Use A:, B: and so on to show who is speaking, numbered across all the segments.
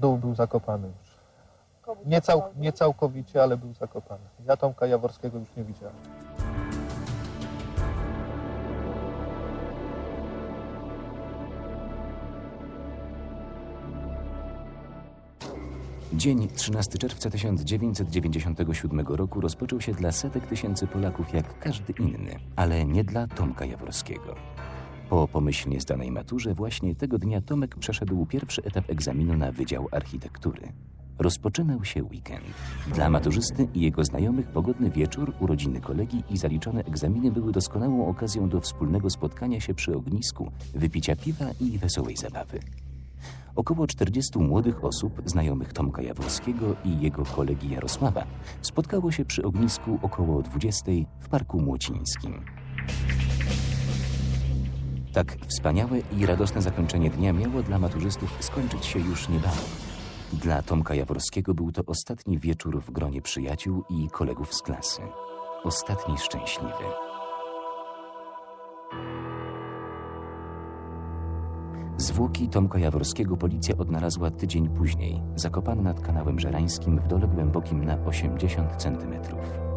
A: Dół był zakopany już. Nie, cał, nie całkowicie, ale był zakopany. Ja Tomka Jaworskiego już nie widziałem.
B: Dzień 13 czerwca 1997 roku rozpoczął się dla setek tysięcy Polaków jak każdy inny, ale nie dla Tomka Jaworskiego. Po pomyślnie zdanej maturze właśnie tego dnia Tomek przeszedł pierwszy etap egzaminu na Wydział Architektury. Rozpoczynał się weekend. Dla maturzysty i jego znajomych pogodny wieczór, urodziny kolegi i zaliczone egzaminy były doskonałą okazją do wspólnego spotkania się przy ognisku, wypicia piwa i wesołej zabawy. Około 40 młodych osób, znajomych Tomka Jaworskiego i jego kolegi Jarosława, spotkało się przy ognisku około 20 w Parku Młocińskim. Tak wspaniałe i radosne zakończenie dnia miało dla maturzystów skończyć się już niebawem. Dla Tomka Jaworskiego był to ostatni wieczór w gronie przyjaciół i kolegów z klasy. Ostatni szczęśliwy. Zwłoki Tomka Jaworskiego policja odnalazła tydzień później, zakopany nad kanałem Żerańskim w dole głębokim na 80 centymetrów.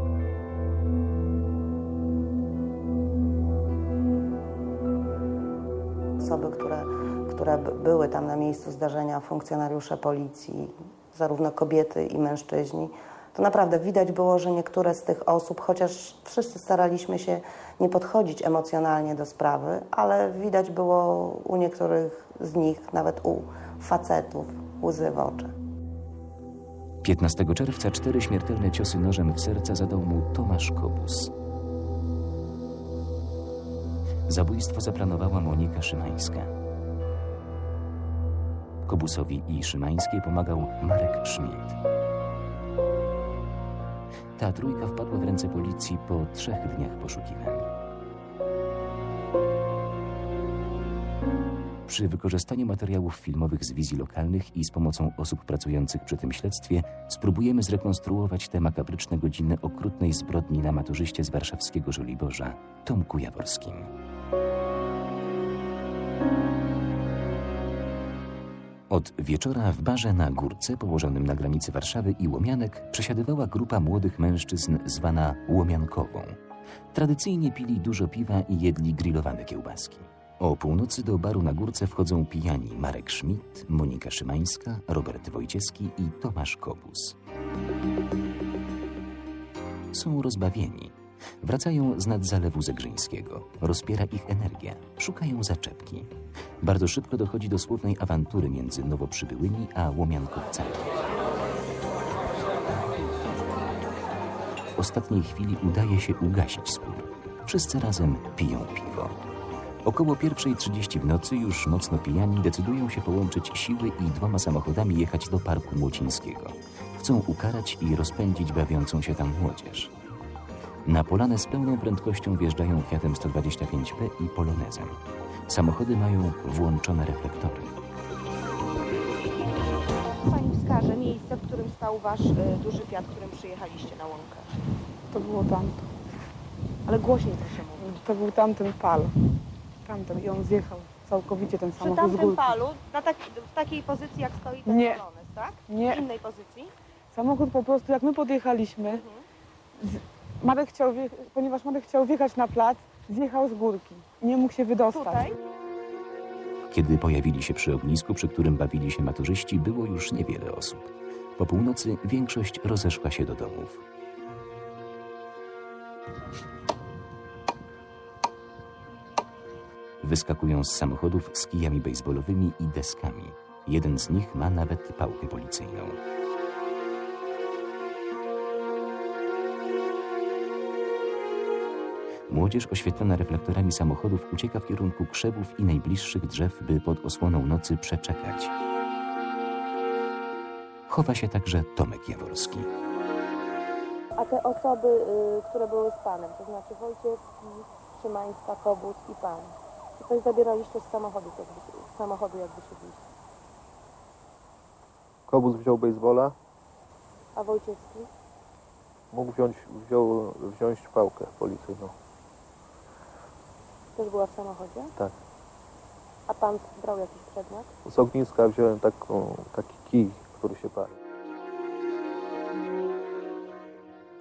C: Osoby, które, które były tam na miejscu zdarzenia, funkcjonariusze policji, zarówno kobiety i mężczyźni, to naprawdę widać było, że niektóre z tych osób, chociaż wszyscy staraliśmy się nie podchodzić emocjonalnie do sprawy, ale widać było u niektórych z nich, nawet u facetów, łzy w oczy.
B: 15 czerwca cztery śmiertelne ciosy nożem w serce zadał mu Tomasz Kobus. Zabójstwo zaplanowała Monika Szymańska. Kobusowi i Szymańskiej pomagał Marek Schmidt. Ta trójka wpadła w ręce policji po trzech dniach poszukiwań. Przy wykorzystaniu materiałów filmowych z wizji lokalnych i z pomocą osób pracujących przy tym śledztwie spróbujemy zrekonstruować te makabryczne godziny okrutnej zbrodni na maturzyście z warszawskiego Żoliborza, Tomku Jaworskim. Od wieczora w barze na Górce, położonym na granicy Warszawy i Łomianek, przesiadywała grupa młodych mężczyzn zwana Łomiankową. Tradycyjnie pili dużo piwa i jedli grillowane kiełbaski. O północy do baru na Górce wchodzą pijani Marek Schmidt, Monika Szymańska, Robert Wojciecki i Tomasz Kobus. Są rozbawieni. Wracają z nad zalewu Zegrzyńskiego. Rozpiera ich energia. Szukają zaczepki. Bardzo szybko dochodzi do słownej awantury między nowo przybyłymi a łomiankowcami. W ostatniej chwili udaje się ugasić spór. Wszyscy razem piją piwo. Około 1.30 w nocy, już mocno pijani, decydują się połączyć siły i dwoma samochodami jechać do Parku Młocińskiego. Chcą ukarać i rozpędzić bawiącą się tam młodzież. Na polanę z pełną prędkością wjeżdżają Fiatem 125P i Polonezem. Samochody mają włączone reflektory.
D: Pani wskaże miejsce, w którym stał wasz y, duży Fiat, którym przyjechaliście na łąkę.
E: To było tamto.
D: Ale głośniej proszę mówić.
E: To był tamten pal. Tamten i on zjechał całkowicie ten
D: Przy
E: samochód z
D: tamtym
E: górki.
D: palu, na tak, w takiej pozycji jak stoi ten
E: Nie.
D: Polonez, tak? W
E: Nie,
D: innej pozycji?
E: samochód po prostu jak my podjechaliśmy,
D: Mhm.
E: z- Marek chciał ponieważ Marek chciał wjechać na plac, zjechał z górki. Nie mógł się wydostać.
D: Tutaj?
B: Kiedy pojawili się przy ognisku, przy którym bawili się maturzyści, było już niewiele osób. Po północy większość rozeszła się do domów. Wyskakują z samochodów z kijami baseballowymi i deskami. Jeden z nich ma nawet pałkę policyjną. Młodzież oświetlona reflektorami samochodów ucieka w kierunku krzewów i najbliższych drzew, by pod osłoną nocy przeczekać. Chowa się także Tomek Jaworski.
D: A te osoby, y, które były z panem, to znaczy Wojciechski, Szymańska, Kobus i pan, czy coś zabieraliście z samochodu, jakby, z samochodu jak wysiedliście?
A: Kobus wziął baseballa,
D: A Wojciechski?
A: mógł wziąć, wziął, wziąć pałkę policyjną.
D: Też była w samochodzie?
A: Tak.
D: A pan brał jakiś przedmiot?
A: Z ogniska wziąłem taką, taki kij, który się pali.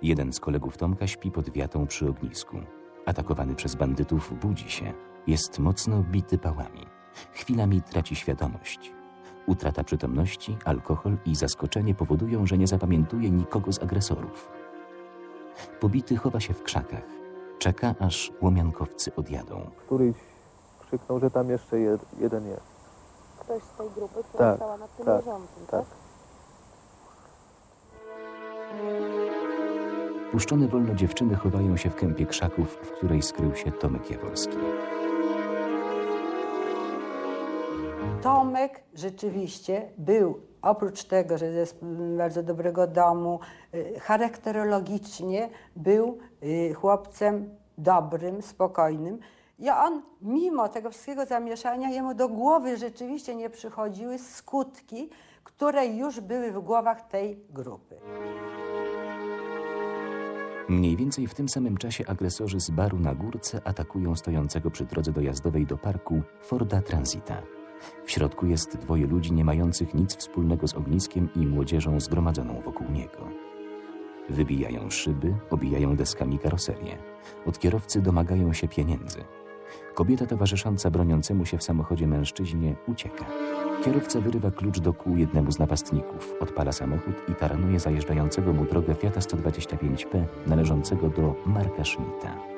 B: Jeden z kolegów Tomka śpi pod wiatą przy ognisku. Atakowany przez bandytów budzi się. Jest mocno bity pałami. Chwilami traci świadomość. Utrata przytomności, alkohol i zaskoczenie powodują, że nie zapamiętuje nikogo z agresorów. Pobity chowa się w krzakach. Czeka, aż łomiankowcy odjadą.
A: Któryś krzyknął, że tam jeszcze jed, jeden jest.
D: Ktoś z tej grupy, która
A: Tak,
D: stała nad tym
A: tak,
D: leżącym, tak?
A: tak.
B: Puszczone wolno dziewczyny chowają się w kępie krzaków, w której skrył się Tomek Jaworski.
F: Tomek rzeczywiście był, oprócz tego, że jest bardzo dobrego domu, y, charakterologicznie był y, chłopcem dobrym, spokojnym. I on, mimo tego wszystkiego zamieszania, jemu do głowy rzeczywiście nie przychodziły skutki, które już były w głowach tej grupy.
B: Mniej więcej w tym samym czasie agresorzy z baru na górce atakują stojącego przy drodze dojazdowej do parku Forda Transita. W środku jest dwoje ludzi nie mających nic wspólnego z ogniskiem i młodzieżą zgromadzoną wokół niego. Wybijają szyby, obijają deskami karoserię. Od kierowcy domagają się pieniędzy. Kobieta towarzysząca broniącemu się w samochodzie mężczyźnie ucieka. Kierowca wyrywa klucz do kół jednemu z napastników, odpala samochód i taranuje zajeżdżającego mu drogę Fiata 125P należącego do Marka Schmidta.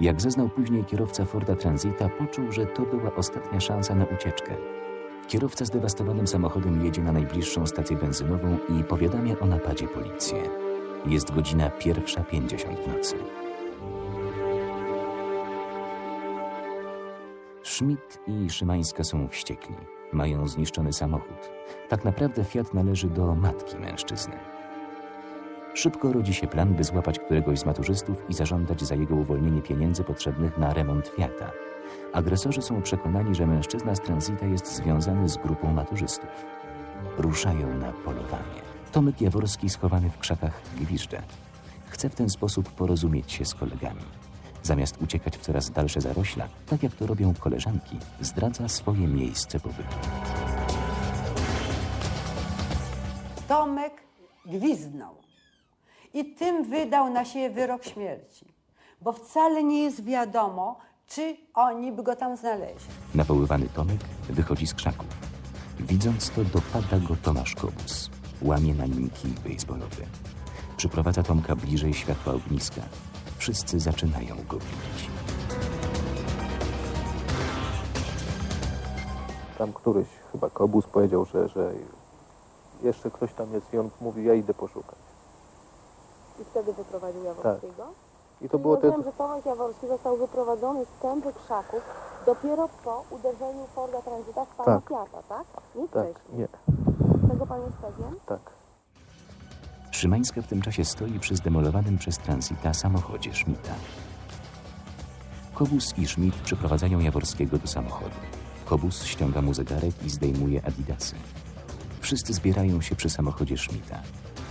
B: Jak zeznał później kierowca Forda Transita, poczuł, że to była ostatnia szansa na ucieczkę. Kierowca zdewastowanym samochodem jedzie na najbliższą stację benzynową i powiadamia o napadzie policję. Jest godzina pierwsza pięćdziesiąt w nocy. Schmidt i Szymańska są wściekli. Mają zniszczony samochód. Tak naprawdę Fiat należy do matki mężczyzny. Szybko rodzi się plan, by złapać któregoś z maturzystów i zażądać za jego uwolnienie pieniędzy potrzebnych na remont Fiata. Agresorzy są przekonani, że mężczyzna z Transita jest związany z grupą maturzystów. Ruszają na polowanie. Tomek Jaworski schowany w krzakach gwiżdże. Chce w ten sposób porozumieć się z kolegami. Zamiast uciekać w coraz dalsze zarośla, tak jak to robią koleżanki, zdradza swoje miejsce pobytu.
F: Tomek gwizdnął i tym wydał na siebie wyrok śmierci, bo wcale nie jest wiadomo, czy oni by go tam znaleźli.
B: Nawoływany Tomek wychodzi z krzaków. Widząc to, dopada go Tomasz Kobus. Łamie na nim kij baseballowy. Przyprowadza Tomka bliżej światła ogniska. Wszyscy zaczynają go bić.
A: Tam któryś, chyba Kobus powiedział, że, że jeszcze ktoś tam jest i on mówi, ja idę poszukać.
D: I wtedy wyprowadził Jaworskiego.
A: I to
D: Czyli
A: było te...
D: rozumiem, że Tomek Jaworski został wyprowadzony z kępy krzaków dopiero po uderzeniu Forda Transita w pana
A: Tak.
D: Fiata, tak? Nie
A: Tak,
D: wcześniej.
A: nie,
D: Tego pan jest pewien?
A: tak.
B: Szymańska w tym czasie stoi przy zdemolowanym przez Transita samochodzie Schmidta. Kobus i Schmidt przyprowadzają Jaworskiego do samochodu. Kobus ściąga mu zegarek i zdejmuje adidasy. Wszyscy zbierają się przy samochodzie Schmidta.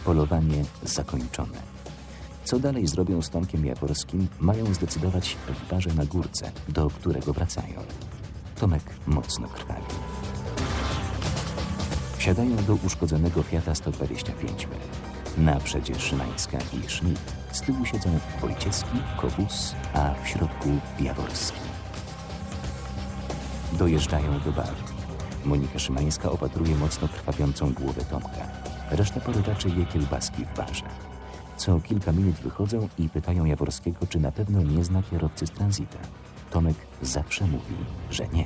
B: Polowanie zakończone. Co dalej zrobią z Tomkiem Jaworskim, mają zdecydować w barze na górce, do którego wracają. Tomek mocno krwawi. Wsiadają do uszkodzonego Fiata 125B. Na przedzie Szymańska i Schmidt. Z tyłu siedzą Wojciecki, Kobus, a w środku Jaworski. Dojeżdżają do baru. Monika Szymańska opatruje mocno krwawiącą głowę Tomka. Reszta porywaczy je kiełbaski w barze. Co kilka minut wychodzą i pytają Jaworskiego, czy na pewno nie zna kierowcy z tranzyta. Tomek zawsze mówi, że nie.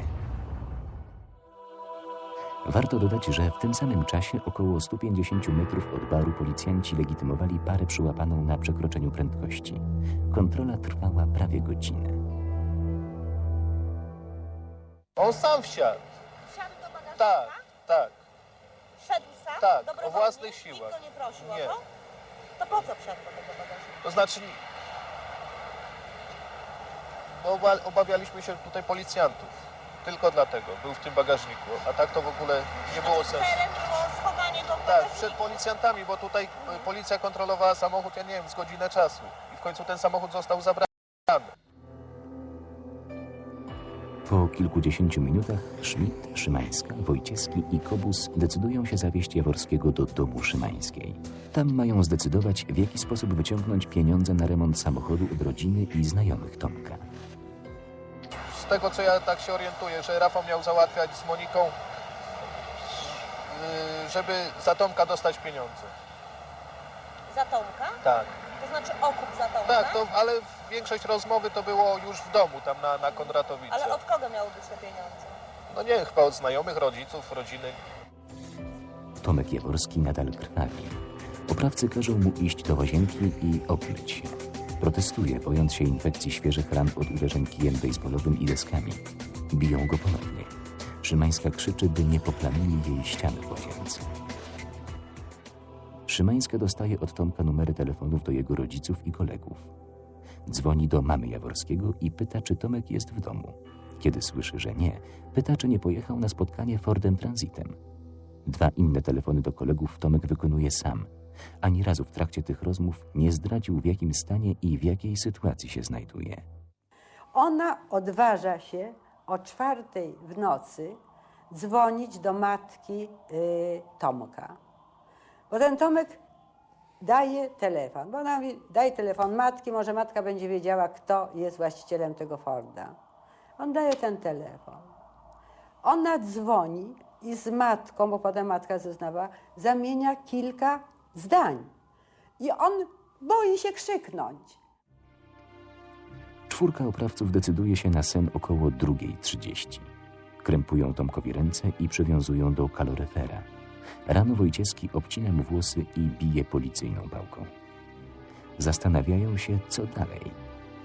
B: Warto dodać, że w tym samym czasie około 150 metrów od baru policjanci legitymowali parę przyłapaną na przekroczeniu prędkości. Kontrola trwała prawie godzinę.
G: On sam wsiadł.
H: Wsiadł do bagażnika?
G: Tak, tak.
H: Szedł sam?
G: Tak, o własnych siłach.
H: Nikt go nie prosił
G: Nie.
H: o to? To po co wsiadł do tego bagażnika?
G: To znaczy, bo oba- obawialiśmy się tutaj policjantów. Tylko dlatego był w tym bagażniku, a tak to w ogóle nie było sensu.
H: Celem było schowanie go w
G: Tak,
H: bagażniku.
G: przed policjantami, bo tutaj y, policja kontrolowała samochód, ja nie wiem, z godzinę czasu. I w końcu ten samochód został zabrany.
B: Po kilkudziesięciu minutach Schmidt, Szymańska, Wojciechski i Kobus decydują się zawieźć Jaworskiego do domu Szymańskiej. Tam mają zdecydować, w jaki sposób wyciągnąć pieniądze na remont samochodu od rodziny i znajomych Tomka.
G: Z tego co ja tak się orientuję, że Rafał miał załatwiać z Moniką, yy, żeby za Tomka dostać pieniądze.
H: Za Tomka?
G: Tak.
H: To znaczy okup za Tomka?
G: Tak, to, ale większość rozmowy to było już w domu, tam na, na Kondratowicy.
H: Ale od kogo miały być te pieniądze?
G: No nie, chyba od znajomych, rodziców, rodziny.
B: Tomek Jaworski nadal krwawi. Oprawcy każą mu iść do łazienki i okryć się. Protestuje, bojąc się infekcji świeżych ran od uderzeń kijem baseballowym i deskami. Biją go ponownie. Szymańska krzyczy, by nie poplamili jej ściany w łazience. Szymańska dostaje od Tomka numery telefonów do jego rodziców i kolegów. Dzwoni do mamy Jaworskiego i pyta, czy Tomek jest w domu. Kiedy słyszy, że nie, pyta, czy nie pojechał na spotkanie Fordem Transitem. Dwa inne telefony do kolegów Tomek wykonuje sam. Ani razu w trakcie tych rozmów nie zdradził, w jakim stanie i w jakiej sytuacji się znajduje.
F: Ona odważa się o czwartej w nocy dzwonić do matki y, Tomka. Bo ten Tomek daje telefon, bo ona mówi, daj telefon matki, może matka będzie wiedziała, kto jest właścicielem tego Forda. On daje ten telefon. Ona dzwoni i z matką, bo potem matka zeznawała, zamienia kilka zdań. I on boi się krzyknąć.
B: Czwórka oprawców decyduje się na sen około 2.30. Krępują Tomkowi ręce i przywiązują do kaloryfera. Rano Wojciechski obcina mu włosy i bije policyjną pałką. Zastanawiają się, co dalej.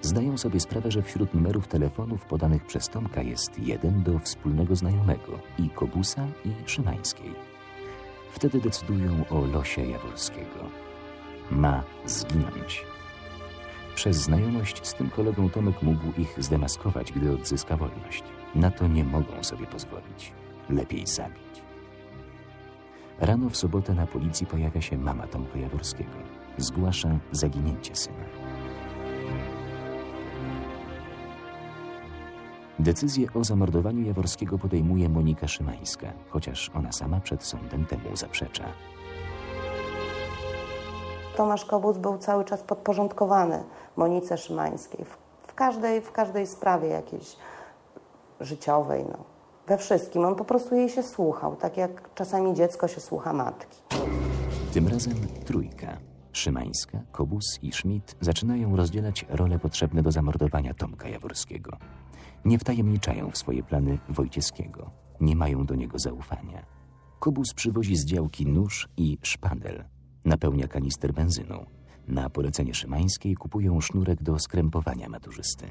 B: Zdają sobie sprawę, że wśród numerów telefonów podanych przez Tomka jest jeden do wspólnego znajomego i Kobusa i Szymańskiej. Wtedy decydują o losie Jaworskiego. Ma zginąć. Przez znajomość z tym kolegą Tomek mógł ich zdemaskować, gdy odzyska wolność. Na to nie mogą sobie pozwolić. Lepiej zabić. Rano w sobotę na policji pojawia się mama Tomka Jaworskiego. Zgłasza zaginięcie syna. Decyzję o zamordowaniu Jaworskiego podejmuje Monika Szymańska, chociaż ona sama przed sądem temu zaprzecza.
C: Tomasz Kobus był cały czas podporządkowany Monice Szymańskiej w, każdej, w każdej sprawie jakiejś życiowej, no. We wszystkim. On po prostu jej się słuchał, tak jak czasami dziecko się słucha matki.
B: Tym razem trójka. Szymańska, Kobus i Schmidt zaczynają rozdzielać role potrzebne do zamordowania Tomka Jaworskiego. Nie wtajemniczają w swoje plany Wojciechskiego. Nie mają do niego zaufania. Kobus przywozi z działki nóż i szpadel. Napełnia kanister benzyną. Na polecenie Szymańskiej kupują sznurek do skrępowania maturzysty.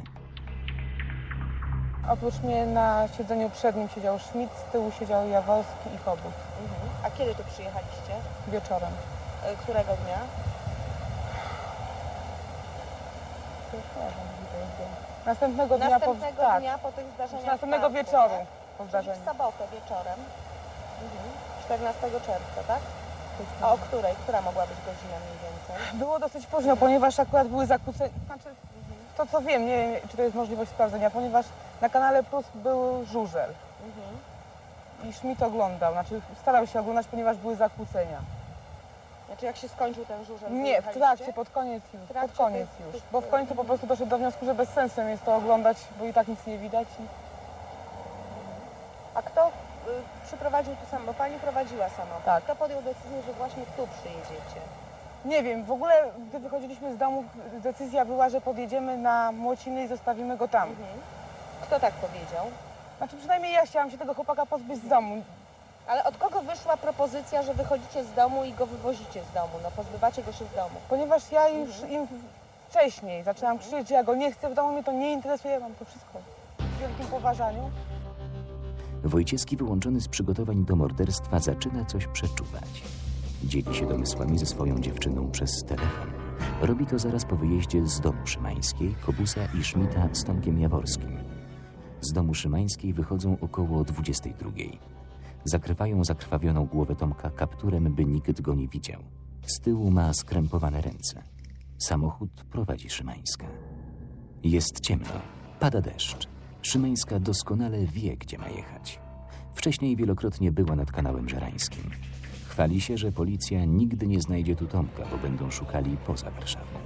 E: Oprócz mnie na siedzeniu przednim siedział Schmidt, z tyłu siedział Jaworski i Kobus.
H: Mhm. A kiedy tu przyjechaliście?
E: Wieczorem.
H: E, Którego dnia?
E: Następnego dnia po,
H: Następnego
E: tak,
H: dnia po tych zdarzeniach
E: następnego
H: parku,
E: wieczoru
H: tak?
E: po
H: Czyli
E: zdarzeniu.
H: w sobotę wieczorem. Mhm. 14 czerwca, tak? A o której? Która mogła być godzina mniej więcej?
E: Było dosyć późno, ponieważ akurat były zakłócenia. Znaczy, to co wiem, nie wiem, czy to jest możliwość sprawdzenia, ponieważ na kanale Plus był żużel
H: Mhm.
E: i Schmidt oglądał, znaczy starał się oglądać, ponieważ były zakłócenia.
H: Znaczy jak się skończył ten żużel?
E: Nie, w
H: wyjechaliście?
E: trakcie, pod koniec już,
H: trakcie
E: pod koniec
H: tych-
E: już.
H: tych-
E: Bo w końcu po prostu doszedł do wniosku, że bez sensem jest to oglądać, bo i tak nic nie widać.
H: A kto y, przyprowadził tu samochód? Pani prowadziła samochód.
E: Tak.
H: Kto podjął decyzję, że właśnie tu przyjedziecie?
E: Nie wiem, w ogóle gdy wychodziliśmy z domu, decyzja była, że podjedziemy na Młociny i zostawimy go tam.
H: Mhm. Kto tak powiedział?
E: Znaczy przynajmniej ja chciałam się tego chłopaka pozbyć z domu.
H: Ale od kogo wyszła propozycja, że wychodzicie z domu i go wywozicie z domu? No pozbywacie go się z domu.
E: Ponieważ ja już im wcześniej zaczęłam krzyczeć, że ja go nie chcę w domu, mnie to nie interesuje, mam to wszystko w wielkim poważaniu.
B: Wojciechski, wyłączony z przygotowań do morderstwa, zaczyna coś przeczuwać. Dzieli się domysłami ze swoją dziewczyną przez telefon. Robi to zaraz po wyjeździe z domu Szymańskiej, Kobusa i Szmita z Tomkiem Jaworskim. Z domu Szymańskiej wychodzą około 22. Zakrywają zakrwawioną głowę Tomka kapturem, by nikt go nie widział. Z tyłu ma skrępowane ręce. Samochód prowadzi Szymańska. Jest ciemno. Pada deszcz. Szymańska doskonale wie, gdzie ma jechać. Wcześniej wielokrotnie była nad kanałem żerańskim. Chwali się, że policja nigdy nie znajdzie tu Tomka, bo będą szukali poza Warszawą.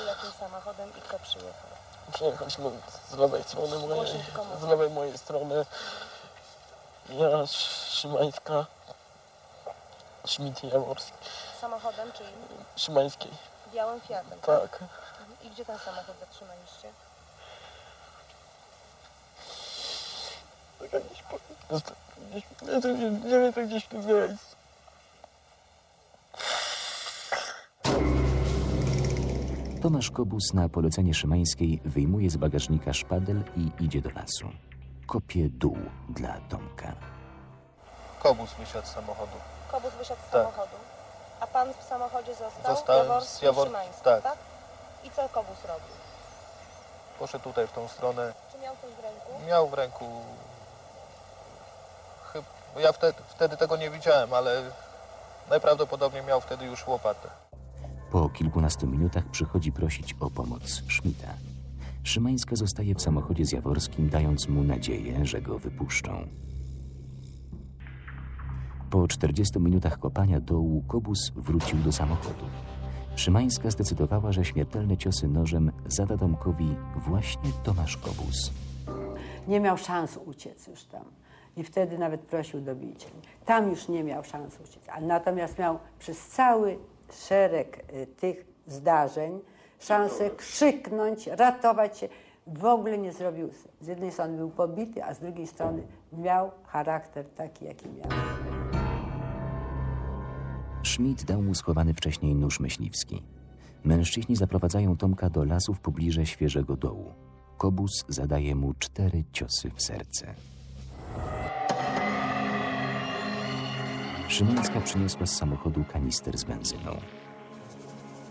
H: Przyjechaliście, jakim samochodem i kto przyjechał?
I: Przyjechaliśmy z lewej strony mojej, z lewej mojej strony. Ja, Szymańska, Schmidt i Jaworski.
H: Samochodem, czyli
I: Szymańskiej,
H: białym Fiatem,
I: tak.
H: Mhm. I gdzie ten samochód zatrzymaliście?
I: Tak jakiś po- gdzieś, nie, wiem, to gdzieś w tym miejscu.
B: Tomasz Kobus na polecenie Szymańskiej wyjmuje z bagażnika szpadel i idzie do lasu. Kopie dół dla Tomka.
G: Kobus wysiadł z samochodu.
H: Kobus wysiadł z
G: Tak.
H: samochodu. A pan w samochodzie został?
G: Zostałem
H: Jaworski
G: z Jawor-
H: Szymański,
G: tak.
H: tak? I co Kobus robił?
G: Poszedł tutaj w tą stronę.
H: Czy miał coś w ręku?
G: Miał w ręku. Chyb... Ja wtedy, wtedy tego nie widziałem, ale najprawdopodobniej miał wtedy już łopatę.
B: Po kilkunastu minutach przychodzi prosić o pomoc Szmita. Szymańska zostaje w samochodzie z Jaworskim, dając mu nadzieję, że go wypuszczą. Po 40 minutach kopania dołu Kobus wrócił do samochodu. Szymańska zdecydowała, że śmiertelne ciosy nożem zada Tomkowi właśnie Tomasz Kobus.
F: Nie miał szans uciec już tam. I wtedy nawet prosił do bicia. Tam już nie miał szans uciec. A natomiast miał przez cały szereg y, tych zdarzeń szansę krzyknąć, ratować się. W ogóle nie zrobił. Z jednej strony był pobity, a z drugiej strony miał charakter taki, jaki miał.
B: Schmidt dał mu schowany wcześniej nóż myśliwski. Mężczyźni zaprowadzają Tomka do lasu w pobliże świeżego dołu. Kobus zadaje mu cztery ciosy w serce. Szymańska przyniosła z samochodu kanister z benzyną.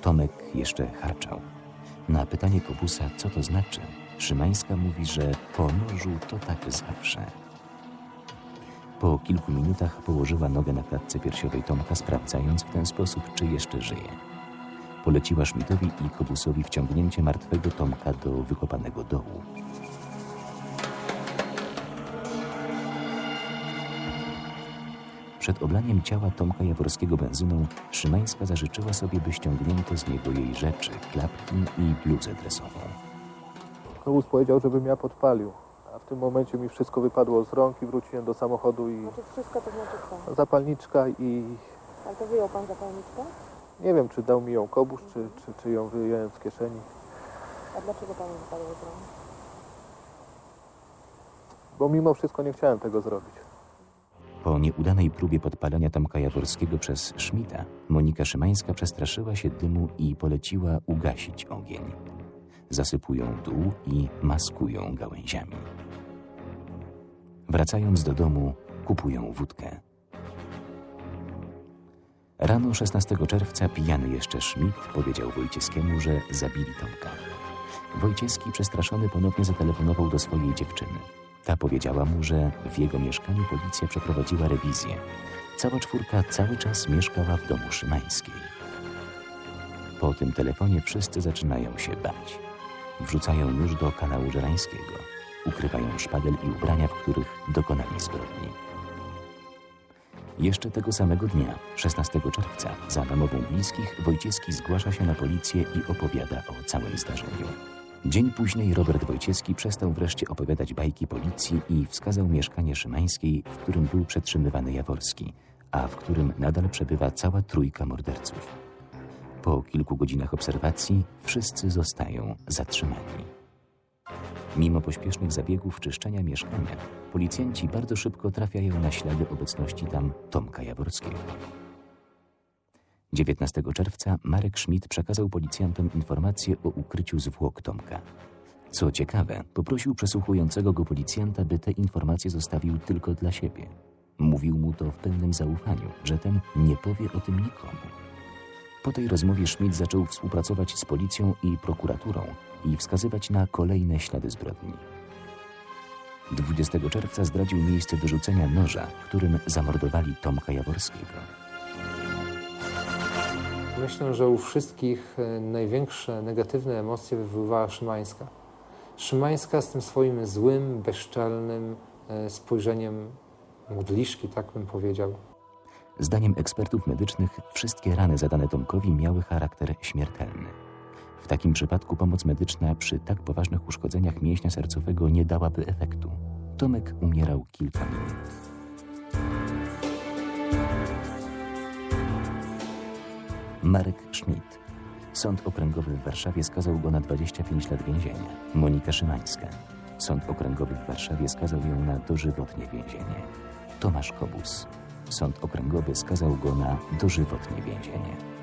B: Tomek jeszcze harczał. Na pytanie Kobusa, co to znaczy, Szymańska mówi, że po nożu to tak zawsze. Po kilku minutach położyła nogę na klatce piersiowej Tomka, sprawdzając w ten sposób, czy jeszcze żyje. Poleciła Szmitowi i Kobusowi wciągnięcie martwego Tomka do wykopanego dołu. Przed oblaniem ciała Tomka Jaworskiego benzyną Szymańska zażyczyła sobie, by ściągnięto z niego jej rzeczy, klapki i bluzę dresową.
A: Kobus powiedział, żebym ja podpalił. A w tym momencie mi wszystko wypadło z rąk i wróciłem do samochodu i
D: Znaczy wszystko to znaczy co?
A: zapalniczka i
D: Ale to wyjął pan zapalniczkę?
A: nie wiem, czy dał mi ją Kobus, czy, czy, czy ją wyjąłem z kieszeni.
D: A dlaczego panu wypadło z rąk?
A: Bo mimo wszystko nie chciałem tego zrobić.
B: Po nieudanej próbie podpalenia Tomka Jaworskiego przez Szmita, Monika Szymańska przestraszyła się dymu i poleciła ugasić ogień. Zasypują dół i maskują gałęziami. Wracając do domu, kupują wódkę. Rano 16 czerwca pijany jeszcze Schmidt powiedział Wojcieskiemu, że zabili Tomka. Wojcieski przestraszony ponownie zatelefonował do swojej dziewczyny. Ta powiedziała mu, że w jego mieszkaniu policja przeprowadziła rewizję. Cała czwórka cały czas mieszkała w domu Szymańskiej. Po tym telefonie wszyscy zaczynają się bać. Wrzucają nóż do kanału żerańskiego. Ukrywają szpadel i ubrania, w których dokonali zbrodni. Jeszcze tego samego dnia, 16 czerwca, za namową bliskich, Wojciecki zgłasza się na policję i opowiada o całym zdarzeniu. Dzień później Robert Wojciecki przestał wreszcie opowiadać bajki policji i wskazał mieszkanie Szymańskiej, w którym był przetrzymywany Jaworski, a w którym nadal przebywa cała trójka morderców. Po kilku godzinach obserwacji wszyscy zostają zatrzymani. Mimo pośpiesznych zabiegów czyszczenia mieszkania, policjanci bardzo szybko trafiają na ślady obecności tam Tomka Jaworskiego. 19 czerwca Marek Schmidt przekazał policjantom informację o ukryciu zwłok Tomka. Co ciekawe, poprosił przesłuchującego go policjanta, by te informacje zostawił tylko dla siebie. Mówił mu to w pełnym zaufaniu, że ten nie powie o tym nikomu. Po tej rozmowie Schmidt zaczął współpracować z policją i prokuraturą i wskazywać na kolejne ślady zbrodni. 20 czerwca zdradził miejsce wyrzucenia noża, którym zamordowali Tomka Jaworskiego.
J: Myślę, że u wszystkich e, największe negatywne emocje wywoływała Szymańska. Szymańska z tym swoim złym, bezczelnym e, spojrzeniem modliszki, tak bym powiedział.
B: Zdaniem ekspertów medycznych wszystkie rany zadane Tomkowi miały charakter śmiertelny. W takim przypadku pomoc medyczna przy tak poważnych uszkodzeniach mięśnia sercowego nie dałaby efektu. Tomek umierał kilka minut. Marek Schmidt. Sąd Okręgowy w Warszawie skazał go na 25 lat więzienia. Monika Szymańska. Sąd Okręgowy w Warszawie skazał ją na dożywotnie więzienie. Tomasz Kobus. Sąd Okręgowy skazał go na dożywotnie więzienie.